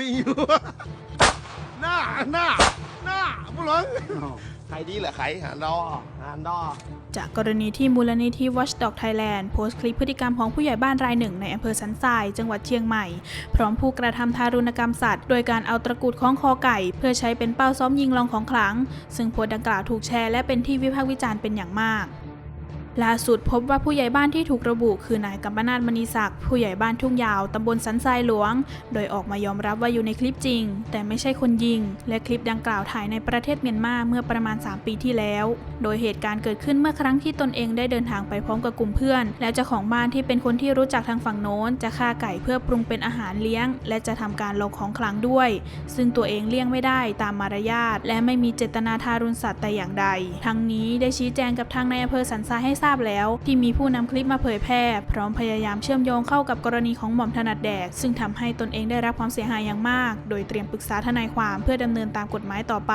ปีอยู่ หน้าหน้าหน้าบุหลงใครดีแหละใครหานดอหานดอจากกรณีที่มูลนิธิ Watchdog Thailand โพสต์คลิปพฤติกรรมของผู้ใหญ่บ้านรายหนึ่งในอำเภอสันทราย จังหวัดเชียงใหม่ พร้อมผู้กระทำทารุณกรรมสัตว์ โดยการเอาตะกรุดคล้องคอไก่ เพื่อใช้เป็นเป้าซ้อมยิงลองของขลัง ซึ่งโพสต์ดังกล่าวถูกแชร์และเป็นที่วิพากษ์วิจารณ์เป็นอย่างมาก ล่าสุดพบว่าผู้ใหญ่บ้านที่ถูกระบุคือนายกัมปนาทมณีศักดิ์ผู้ใหญ่บ้านทุ่งยาวตำบลสันทรายหลวง โดยออกมายอมรับว่าอยู่ในคลิปจริง แต่ไม่ใช่คนยิง และคลิปดังกล่าวถ่ายในประเทศเมียนมาเมื่อประมาณ 3 ปีที่แล้ว โดยเหตุการณ์เกิดขึ้นเมื่อครั้งที่ตนเองได้เดินทางไปพร้อมกับกลุ่มเพื่อน และเจ้าของบ้านที่เป็นคนที่รู้จักทางฝั่งโน้น จะฆ่าไก่เพื่อปรุงเป็นอาหารเลี้ยง และจะทำการลงของขลังด้วย ซึ่งตัวเองเลี่ยงไม่ได้ตามมารยาทและไม่มีเจตนาทารุณสัตว์แต่อย่างใด ทั้งนี้ได้ชี้แจงกับทางในอำเภอสันทรายให้ทราบแล้ว ที่มีผู้นำคลิปมาเผยแพร่ พร้อมพยายามเชื่อมโยงเข้ากับกรณีของหม่อมถนัดแดก ซึ่งทำให้ตนเองได้รับความเสียหายอย่างมาก โดยเตรียมปรึกษาทนายความเพื่อดำเนินตามกฎหมายต่อไป